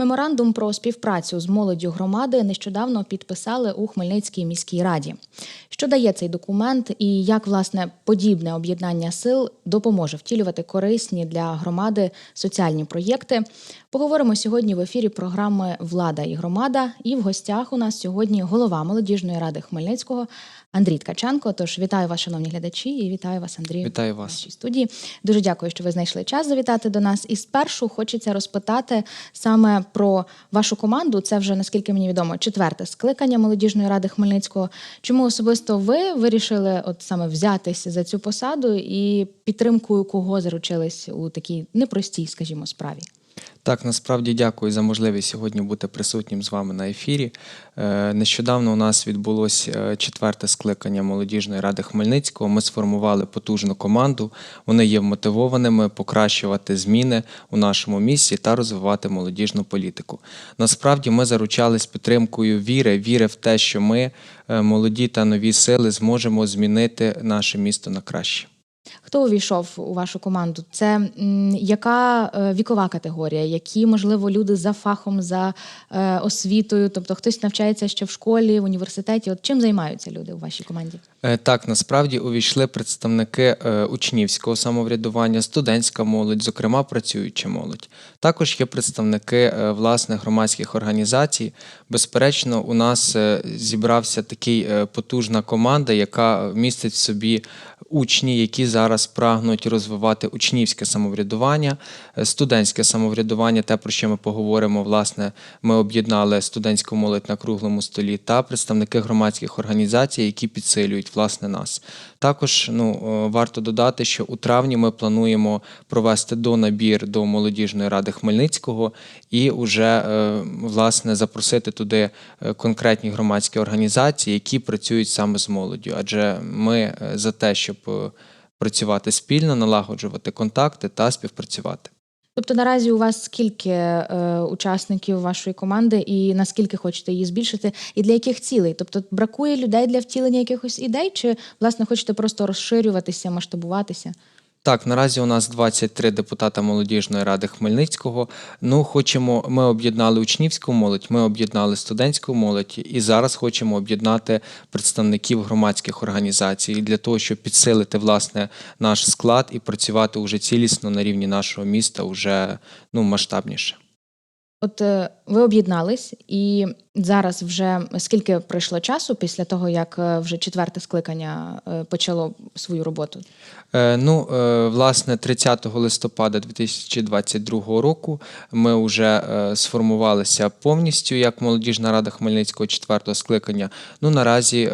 Меморандум про співпрацю з молоддю громади нещодавно підписали у Хмельницькій міській раді. Що дає цей документ і як власне подібне об'єднання сил допоможе втілювати корисні для громади соціальні проєкти? Поговоримо сьогодні в ефірі програми Влада і громада. І в гостях у нас сьогодні голова молодіжної ради Хмельницького Андрій Ткаченко. Тож вітаю вас, шановні глядачі, і вітаю вас, Андрію. Вітаю в вас. нашій студії. Дуже дякую, що ви знайшли час завітати до нас. І спершу хочеться розпитати саме про вашу команду. Це вже наскільки мені відомо, четверте скликання молодіжної ради Хмельницького. Чому особисто ви вирішили от саме взятись за цю посаду і підтримкою кого заручились у такій непростій, скажімо, справі? Так, насправді дякую за можливість сьогодні бути присутнім з вами на ефірі. Е, Нещодавно у нас відбулося е, четверте скликання молодіжної ради Хмельницького. Ми сформували потужну команду. Вони є вмотивованими покращувати зміни у нашому місті та розвивати молодіжну політику. Насправді ми заручались підтримкою віри, віри в те, що ми, е, молоді та нові сили, зможемо змінити наше місто на краще. Хто увійшов у вашу команду? Це м, яка е, вікова категорія? Які, можливо, люди за фахом, за е, освітою? Тобто хтось навчається ще в школі, в університеті? От чим займаються люди у вашій команді? Е, Так, насправді увійшли представники е, учнівського самоврядування, студентська молодь, зокрема працююча молодь. Також є представники е, власних громадських організацій. Безперечно, у нас е, зібрався такий е, потужна команда, яка містить в собі учні, які зараз прагнуть розвивати учнівське самоврядування, е, студентське самоврядування, те, про що ми поговоримо, власне, ми об'єднали студентську молодь на круглому столі та представники громадських організацій, які підсилюють власне нас. Також ну, е, варто додати, що у травні ми плануємо провести донабір до молодіжної ради Хмельницького і вже е, власне запросити туди конкретні громадські організації, які працюють саме з молоддю. Адже ми за те, щоб працювати спільно, налагоджувати контакти та співпрацювати. Тобто наразі у вас скільки е, учасників вашої команди, і наскільки хочете її збільшити, і для яких цілей? Тобто бракує людей для втілення якихось ідей, чи власне хочете просто розширюватися, масштабуватися? Так, наразі у нас 23 депутата молодіжної ради Хмельницького. Ну, хочемо, ми об'єднали учнівську молодь, ми об'єднали студентську молодь, і зараз хочемо об'єднати представників громадських організацій для того, щоб підсилити власне наш склад і працювати уже цілісно на рівні нашого міста, уже ну масштабніше. От е, ви об'єднались, і зараз вже скільки пройшло часу після того, як е, вже четверте скликання е, почало свою роботу? Е, Ну, е, власне, 30 листопада 2022 року ми вже е, сформувалися повністю як молодіжна рада Хмельницького четвертого скликання. Ну, наразі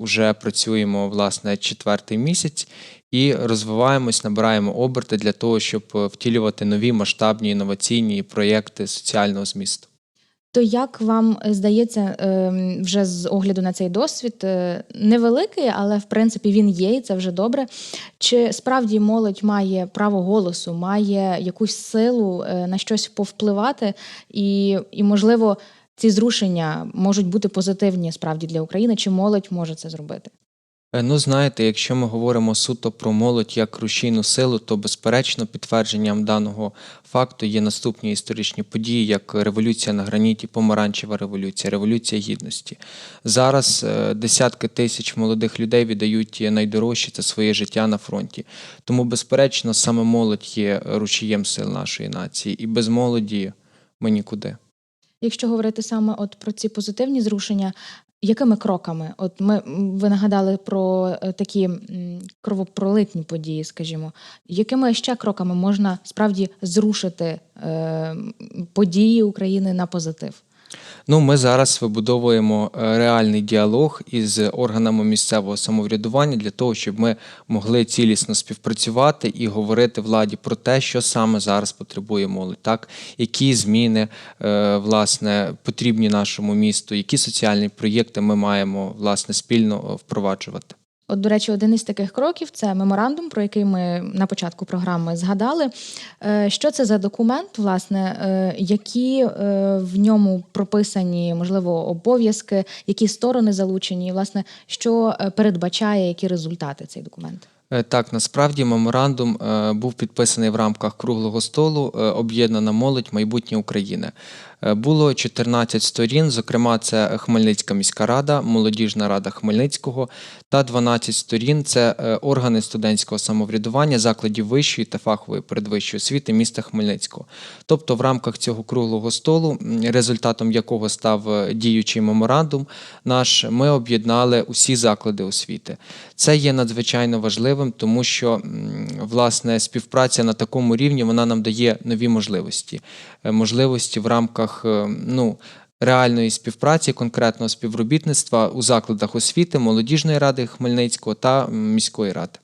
вже працюємо власне четвертий місяць і розвиваємось, набираємо оберти для того, щоб е, втілювати нові масштабні інноваційні проєкти соціального змісту. То як вам е, здається, е, вже з огляду на цей досвід е, невеликий, але в принципі він є, і це вже добре. Чи справді молодь має право голосу, має якусь силу на щось повпливати, і, і можливо, ці зрушення можуть бути позитивні справді для України? Чи молодь може це зробити? Е, Ну, знаєте, якщо ми говоримо суто про молодь як рушійну силу, то безперечно підтвердженням даного факту є наступні історичні події, як революція на граніті, помаранчева революція, революція гідності. Зараз е, десятки тисяч молодих людей віддають найдорожче це своє життя на фронті. Тому, безперечно, саме молодь є рушієм сил нашої нації, і без молоді ми нікуди. Якщо говорити саме от про ці позитивні зрушення, якими кроками? От ми ви нагадали про е, такі кровопролитні події, скажімо, якими ще кроками можна справді зрушити е, події України на позитив? Ну, ми зараз вибудовуємо е, реальний діалог із органами місцевого самоврядування для того, щоб ми могли цілісно співпрацювати і говорити владі про те, що саме зараз потребує молодь, так які зміни е, власне потрібні нашому місту, які соціальні проєкти ми маємо власне спільно е, впроваджувати. От, до речі, один із таких кроків це меморандум, про який ми на початку програми згадали. Е, Що це за документ, власне, е, які е, в ньому прописані, можливо, обов'язки, які сторони залучені, і, власне, що передбачає, які результати цей документ? Так, насправді меморандум був підписаний в рамках круглого столу Об'єднана молодь майбутнє України. Е, Було 14 сторін, зокрема, це Хмельницька міська рада, молодіжна рада Хмельницького та 12 сторін це е, органи студентського самоврядування закладів вищої та фахової передвищої освіти міста Хмельницького. Тобто, в рамках цього круглого столу, результатом якого став е, діючий меморандум, наш ми об'єднали усі заклади освіти. Це є надзвичайно важливим, тому що власне співпраця на такому рівні вона нам дає нові можливості, можливості в рамках е, ну. Реальної співпраці, конкретного співробітництва у закладах освіти, молодіжної ради Хмельницького та міської ради.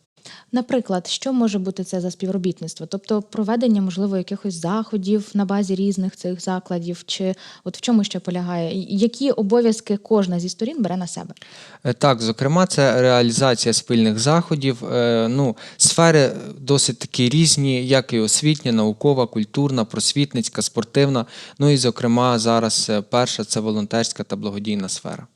Наприклад, що може бути це за співробітництво? Тобто проведення, можливо, якихось заходів на базі різних цих закладів, чи от в чому ще полягає? Які обов'язки кожна зі сторін бере на себе? Е, Так, зокрема, це реалізація спільних заходів. Е, Ну, сфери досить такі різні, як і освітня, наукова, культурна, просвітницька, спортивна. Ну і, зокрема, зараз е, перша це волонтерська та благодійна сфера.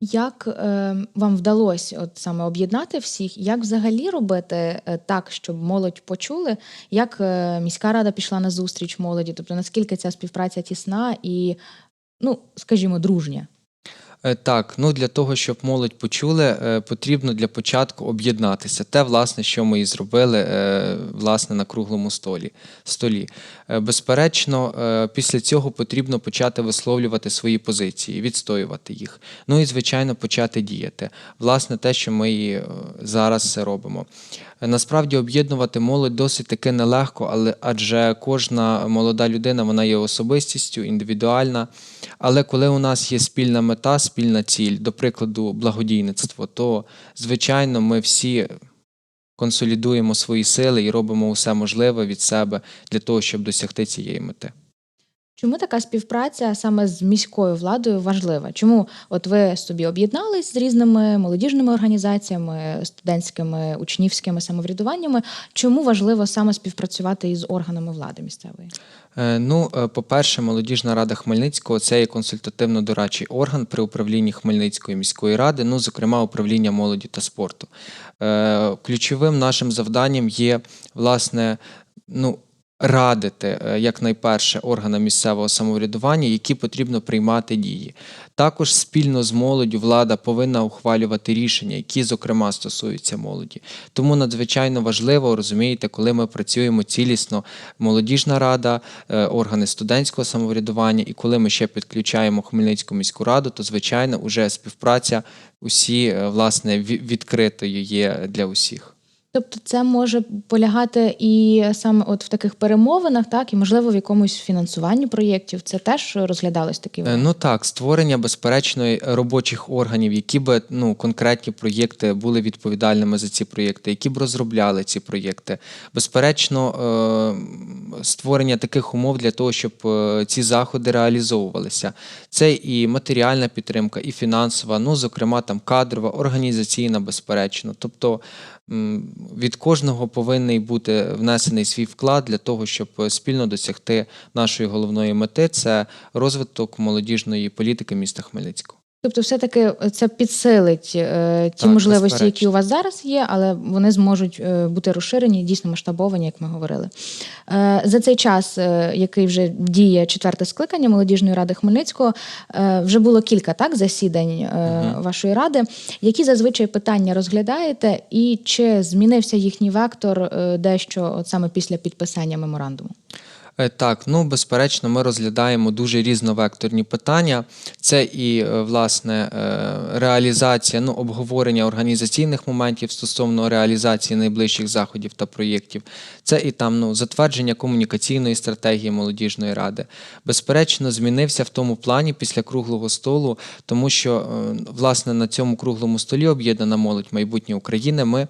Як е, вам вдалося от саме об'єднати всіх? Як взагалі робити е, так, щоб молодь почули? Як е, міська рада пішла на зустріч молоді? Тобто наскільки ця співпраця тісна і, ну скажімо, дружня? Е, Так, ну для того, щоб молодь почули, е, потрібно для початку об'єднатися. Те, власне, що ми і зробили е, власне на круглому столі. столі. Безперечно, після цього потрібно почати висловлювати свої позиції, відстоювати їх. Ну і звичайно, почати діяти. Власне, те, що ми і зараз робимо. Насправді об'єднувати молодь досить таки нелегко, але адже кожна молода людина вона є особистістю, індивідуальна. Але коли у нас є спільна мета, спільна ціль, до прикладу, благодійництво, то звичайно ми всі консолідуємо свої сили і робимо усе можливе від себе для того, щоб досягти цієї мети. Чому така співпраця саме з міською владою важлива? Чому от ви собі об'єднались з різними молодіжними організаціями, студентськими, учнівськими самоврядуваннями? Чому важливо саме співпрацювати із органами влади місцевої? Е, Ну, е, по-перше, молодіжна рада Хмельницького це є консультативно-дорадчий орган при управлінні Хмельницької міської ради, ну, зокрема, управління молоді та спорту. Е, Ключовим нашим завданням є, власне, ну, радити е, якнайперше органам місцевого самоврядування, які потрібно приймати дії. Також спільно з молоддю влада повинна ухвалювати рішення, які, зокрема, стосуються молоді. Тому надзвичайно важливо, розумієте, коли ми працюємо цілісно, молодіжна рада, е, органи студентського самоврядування, і коли ми ще підключаємо Хмельницьку міську раду, то звичайно вже співпраця усі е, власне відкритою є для усіх. Тобто, це може полягати і саме от в таких перемовинах, так і можливо в якомусь фінансуванні проєктів. Це теж розглядалось такий Е. Ну так, створення безперечно робочих органів, які би ну конкретні проєкти були відповідальними за ці проєкти, які б розробляли ці проєкти. Безперечно, е, створення таких умов для того, щоб е, ці заходи реалізовувалися. Це і матеріальна підтримка, і фінансова, ну зокрема там кадрова, організаційна, безперечно. Тобто від кожного повинен бути внесений свій вклад для того, щоб е, спільно досягти нашої головної мети це розвиток молодіжної політики міста Хмельницького. Тобто, все-таки це підсилить е, ті Так, можливості, безперечно. які у вас зараз є, але вони зможуть е, бути розширені, дійсно масштабовані, як ми говорили. Е, за цей час, е, який вже діє четверте скликання молодіжної ради Хмельницького, е, вже було кілька так засідань е, Мгм. вашої ради. Які зазвичай питання розглядаєте, і чи змінився їхній вектор е, дещо от саме після підписання меморандуму? Е, Так, ну безперечно, ми розглядаємо дуже різновекторні питання. Це і е, власне е, реалізація, ну обговорення організаційних моментів стосовно реалізації найближчих заходів та проєктів. Це і там ну затвердження комунікаційної стратегії молодіжної ради. Безперечно, змінився в тому плані після круглого столу, тому що власне на цьому круглому столі об'єднана молодь майбутнє України. Ми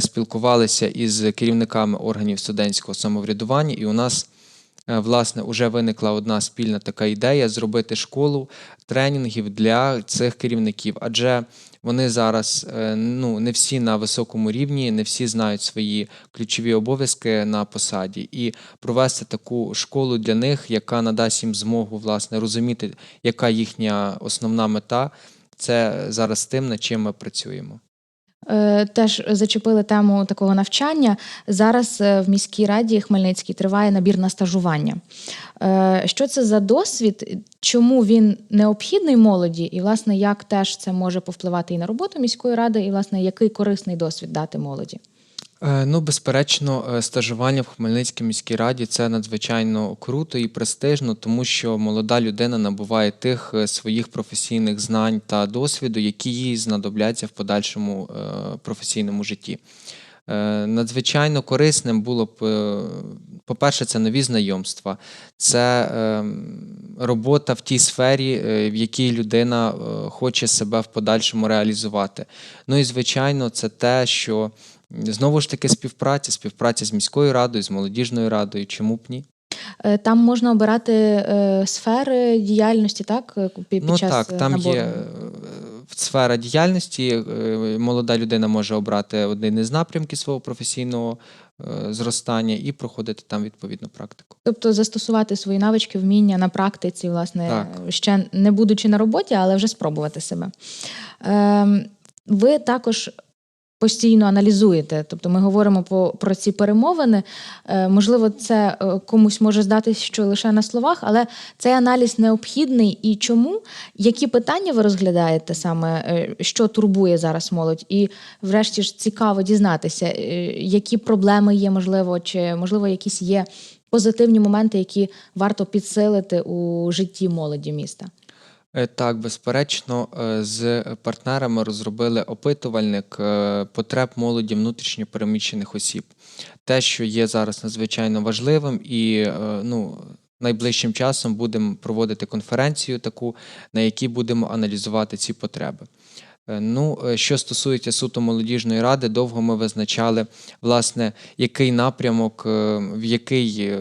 спілкувалися із керівниками органів студентського самоврядування, і у нас власне вже виникла одна спільна така ідея зробити школу тренінгів для цих керівників, адже вони зараз е, ну не всі на високому рівні, не всі знають свої ключові обов'язки на посаді, і провести таку школу для них, яка надасть їм змогу власне розуміти, яка їхня основна мета. Це зараз тим, над чим ми працюємо. Е, Теж зачепили тему такого навчання. Зараз е, в міській раді Хмельницькій триває набір на стажування. Е, Що це за досвід? Чому він необхідний молоді? І, власне, як теж це може повпливати і на роботу міської ради, і, власне, який корисний досвід дати молоді? Е, Ну, безперечно, е, стажування в Хмельницькій міській раді це надзвичайно круто і престижно, тому що молода людина набуває тих е, своїх професійних знань та досвіду, які їй знадобляться в подальшому професійному житті. Е, Надзвичайно корисним було б, е, по-перше, це нові знайомства, це е, робота в тій сфері, в якій людина хоче себе в подальшому реалізувати. Ну і звичайно, це те, що знову ж таки співпраця, співпраця з міською радою, з молодіжною радою, чому б ні? Там можна обирати сфери діяльності, так? Під, ну час так, там набору? є сфера діяльності. е, Молода людина може обрати один із напрямків свого професійного е, зростання і проходити там відповідну практику. Тобто застосувати свої навички, вміння на практиці, власне, Так. ще не будучи на роботі, але вже спробувати себе. Ем, ви також постійно аналізуєте. Тобто ми говоримо по, про ці перемовини. Е, можливо, це е, комусь може здатись, що лише на словах, але цей аналіз необхідний. І чому? Які питання ви розглядаєте саме, е, що турбує зараз молодь? І, врешті ж, цікаво дізнатися, які проблеми є, можливо, чи можливо якісь є позитивні моменти, які варто підсилити у житті молоді міста. Е, Так, безперечно, е, з партнерами розробили опитувальник е, потреб молоді внутрішньо переміщених осіб. Те, що є зараз надзвичайно важливим, і ну, найближчим часом будемо проводити конференцію, таку, на якій будемо аналізувати ці потреби. Ну, що стосується суто молодіжної ради, довго ми визначали, власне, який напрямок, в який,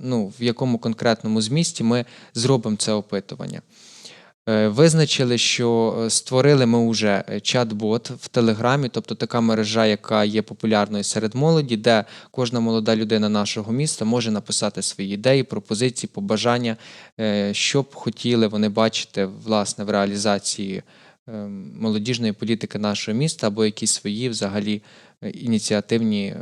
ну, в якому конкретному змісті ми зробимо це опитування. Е, Визначили, що е, створили ми вже е, чат-бот в Телеграмі, тобто така мережа, яка є популярною серед молоді, де кожна молода людина нашого міста може написати свої ідеї, пропозиції, побажання, що б хотіли вони бачити власне в реалізації молодіжної політики нашого міста або якісь свої взагалі ініціативні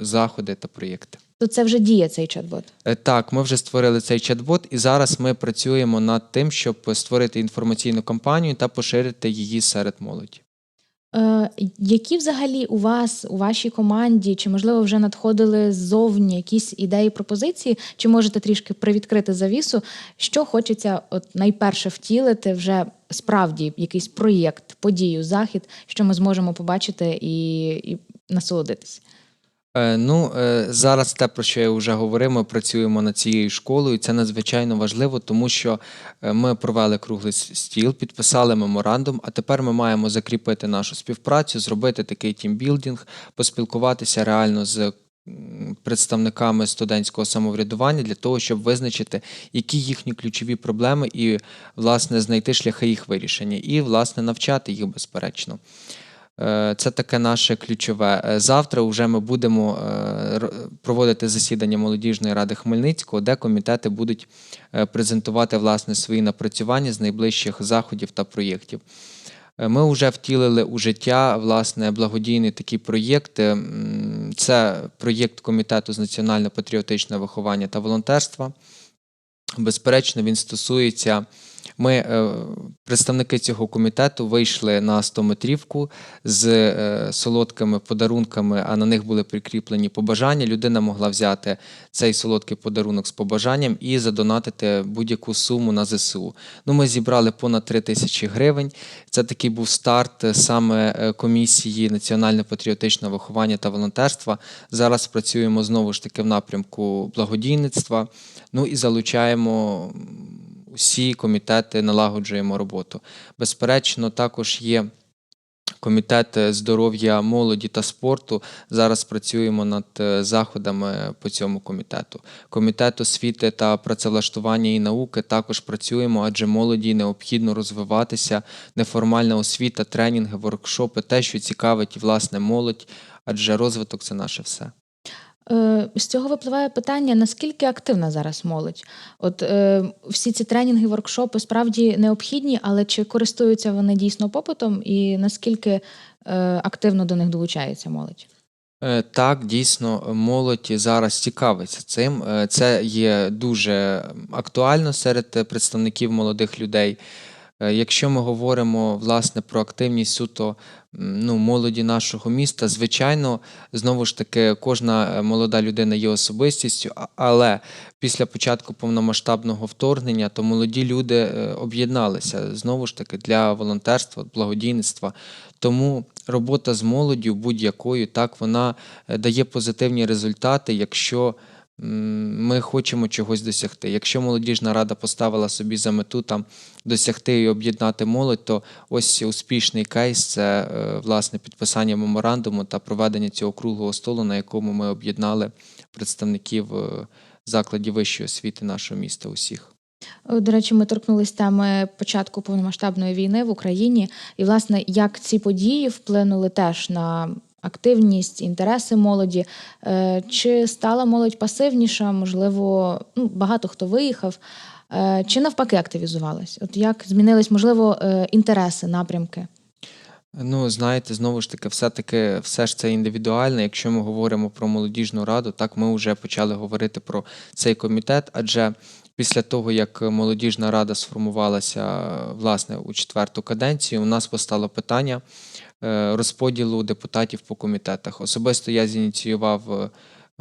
заходи та проєкти. То це вже діє цей чат-бот. Е, Так, ми вже створили цей чат-бот, і зараз ми працюємо над тим, щоб створити інформаційну кампанію та поширити її серед молоді. Е, які взагалі у вас, у вашій команді, чи можливо вже надходили ззовні якісь ідеї, пропозиції, чи можете трішки привідкрити завісу, що хочеться от найперше втілити вже справді якийсь проєкт, подію, захід, що ми зможемо побачити і, і насолодитися? Е, Ну, е, зараз те, про що я вже говорив, ми працюємо над цією школою. Це надзвичайно важливо, тому що е, ми провели круглий стіл, підписали меморандум, а тепер ми маємо закріпити нашу співпрацю, зробити такий тімбілдинг, поспілкуватися реально з представниками студентського самоврядування для того, щоб визначити, які їхні ключові проблеми, і, власне, знайти шляхи їх вирішення, і, власне, навчати їх безперечно. Е, Це таке наше ключове. Е, Завтра вже ми будемо е, проводити засідання молодіжної ради Хмельницького, де комітети будуть презентувати власне свої напрацювання з найближчих заходів та проєктів. Ми вже втілили у життя власне благодійний такий проєкт. Це проєкт комітету з національно-патріотичного виховання та волонтерства. Безперечно, він стосується. Ми, е, представники цього комітету, вийшли на 100-метрівку з е, солодкими подарунками, а на них були прикріплені побажання. Людина могла взяти цей солодкий подарунок з побажанням і задонатити будь-яку суму на ЗСУ. Ну, ми зібрали понад 3 тисячі гривень. Це такий був старт саме е, комісії національно-патріотичного виховання та волонтерства. Зараз працюємо знову ж таки в напрямку благодійництва. Ну і залучаємо усі комітети, налагоджуємо роботу. Безперечно, також є. Комітет здоров'я молоді та спорту зараз працюємо над е, заходами по цьому комітету. Комітет освіти та працевлаштування і науки також працюємо, адже молоді необхідно розвиватися. Неформальна освіта, тренінги, воркшопи, те, що цікавить власне молодь, адже розвиток це наше все. Е, З цього випливає питання: наскільки активна зараз молодь? От е, всі ці тренінги, воркшопи справді необхідні, але чи користуються вони дійсно попитом, і наскільки е, активно до них долучається молодь? Е, Так, дійсно, молодь зараз цікавиться цим. Е, Це є дуже актуально серед представників молодих людей. Якщо ми говоримо власне про активність суто ну, молоді нашого міста, звичайно, знову ж таки, кожна е, молода людина є особистістю, але після початку повномасштабного вторгнення то молоді люди е, об'єдналися знову ж таки для волонтерства, благодійництва. Тому робота з молоддю будь-якою так вона е, дає позитивні результати, якщо ми хочемо чогось досягти. Якщо молодіжна рада поставила собі за мету там досягти і об'єднати молодь, то ось успішний кейс це е, власне підписання меморандуму та проведення цього круглого столу, на якому ми об'єднали представників е, закладів вищої освіти нашого міста усіх. Е, До речі, ми торкнулись теми початку повномасштабної війни в Україні, і власне як ці події вплинули теж на активність, інтереси молоді. Е, Чи стала молодь пасивніша? Можливо, ну, багато хто виїхав, е, чи навпаки активізувалась? От як змінились, можливо, е, інтереси, напрямки? Ну, знаєте, знову ж таки, все-таки все ж це індивідуально. Якщо ми говоримо про молодіжну раду, так ми вже почали говорити про цей комітет, адже після того, як молодіжна рада сформувалася власне у четверту каденцію, у нас постало питання розподілу депутатів по комітетах. Особисто я зініціював е,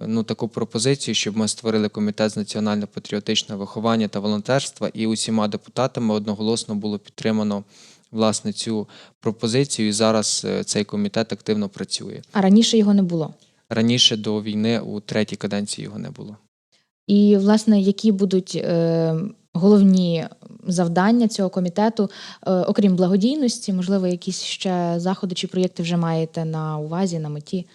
ну, таку пропозицію, щоб ми створили комітет з національно-патріотичного виховання та волонтерства, і усіма депутатами одноголосно було підтримано власне цю пропозицію, і зараз е, цей комітет активно працює. А раніше його не було. Раніше до війни у третій каденції його не було. І, власне, які будуть е, головні завдання цього комітету, е, окрім благодійності, можливо, якісь ще заходи чи проєкти вже маєте на увазі, на меті?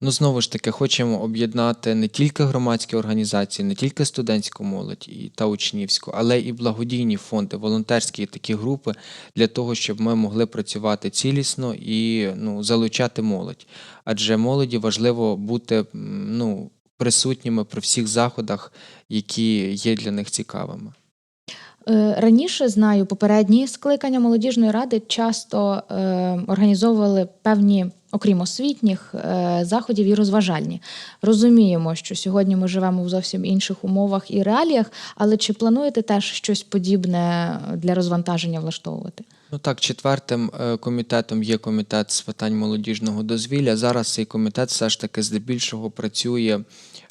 Ну, знову ж таки, хочемо об'єднати не тільки громадські організації, не тільки студентську молодь і та учнівську, але і благодійні фонди, волонтерські такі групи для того, щоб ми могли працювати цілісно і ну, залучати молодь. Адже молоді важливо бути ну, присутніми при всіх заходах, які є для них цікавими. Е, Раніше знаю, попередні скликання молодіжної ради часто е, організовували певні, окрім освітніх, е, заходів і розважальні. Розуміємо, що сьогодні ми живемо в зовсім інших умовах і реаліях, але чи плануєте теж щось подібне для розвантаження влаштовувати? Ну так, четвертим е, комітетом є комітет з питань молодіжного дозвілля. Зараз цей комітет все ж таки здебільшого працює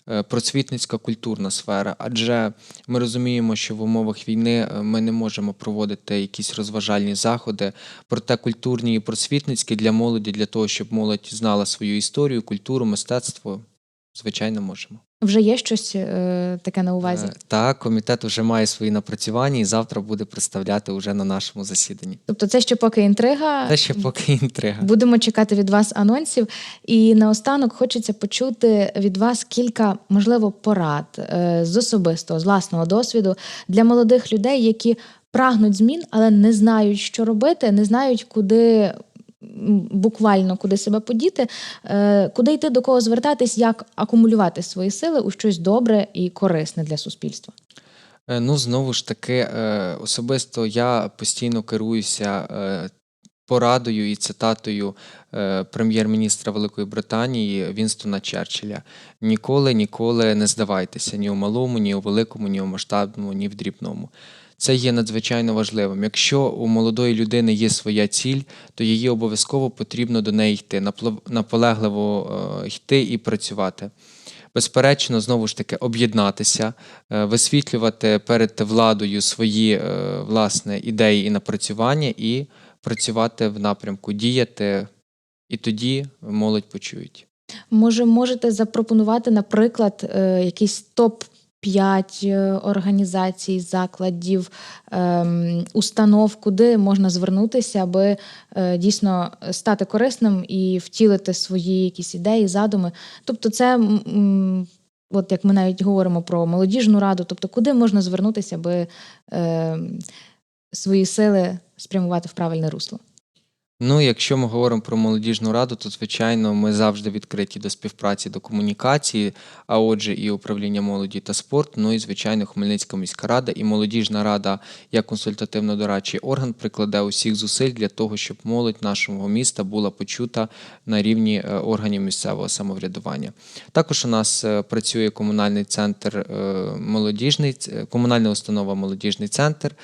просвітницька культурна сфера, адже ми розуміємо, що в умовах війни е, ми не можемо проводити якісь розважальні заходи, проте культурні і просвітницькі для молоді, для того, щоб молодь знала свою історію, культуру, мистецтво, звичайно, можемо. Вже є щось е, таке на увазі? Е, Так, комітет вже має свої напрацювання і завтра буде представляти уже на нашому засіданні. Тобто, це ще поки інтрига. Це ще поки інтрига. Будемо чекати від вас анонсів. І наостанок хочеться почути від вас кілька, можливо, порад е, з особистого, з власного досвіду для молодих людей, які прагнуть змін, але не знають, що робити, не знають, куди. Буквально куди себе подіти, е, куди йти, до кого звертатись, як акумулювати свої сили у щось добре і корисне для суспільства. Е, Ну, знову ж таки, е, особисто я постійно керуюся порадою і цитатою прем'єр-міністра Великої Британії Вінстона Черчилля. Ніколи, ніколи не здавайтеся ні у малому, ні у великому, ні у масштабному, ні в дрібному. Це є надзвичайно важливим. Якщо у молодої людини є своя ціль, то її обов'язково потрібно до неї йти, наполегливо е, йти і працювати. Безперечно, знову ж таки, об'єднатися, е, висвітлювати перед владою свої е, власне ідеї і напрацювання, і працювати в напрямку, діяти, і тоді молодь почують. Може, можете запропонувати, наприклад, якийсь топ 5 організацій, закладів, ем, установ, куди можна звернутися, аби е, дійсно стати корисним і втілити свої якісь ідеї, задуми. Тобто, це. От як ми навіть говоримо про молодіжну раду, тобто куди можна звернутися, аби е, свої сили спрямувати в правильне русло? Ну, якщо ми говоримо про молодіжну раду, то звичайно ми завжди відкриті до співпраці, до комунікації, а отже, і управління молоді та спорту, ну і звичайно, Хмельницька міська рада і молодіжна рада як консультативно-дорадчий орган прикладе усіх зусиль для того, щоб молодь нашого міста була почута на рівні е, органів місцевого самоврядування. Також у нас е, працює комунальний центр е, молодіжний, комунальна установа молодіжний центр.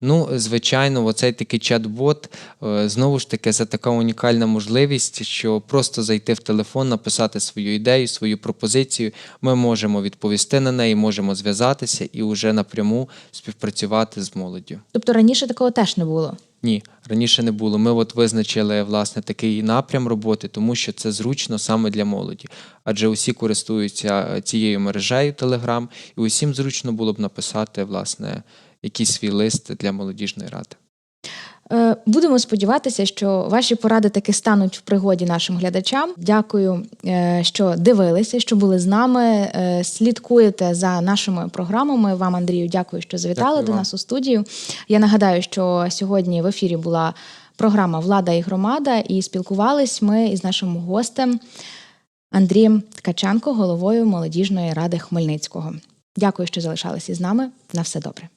Ну, звичайно, оцей такий чат-бот е, знову ж таки це така унікальна можливість, що просто зайти в телефон, написати свою ідею, свою пропозицію. Ми можемо відповісти на неї, можемо зв'язатися і вже напряму співпрацювати з молоддю. Тобто раніше такого теж не було. Ні, раніше не було. Ми от визначили власне такий напрям роботи, тому що це зручно саме для молоді. Адже усі користуються е, цією мережею Telegram, і усім зручно було б написати власне якийсь свій лист для молодіжної ради. Е, Будемо сподіватися, що ваші поради таки стануть в пригоді нашим глядачам. Дякую, е, що дивилися, що були з нами. е, Слідкуєте за нашими програмами. Вам, Андрію, дякую, що завітали Дякую до вам. нас у студію. Я нагадаю, що сьогодні в ефірі була програма Влада і громада, і спілкувались ми із нашим гостем Андрієм Ткаченко, головою молодіжної ради Хмельницького. Дякую, що залишалися з нами. На все добре.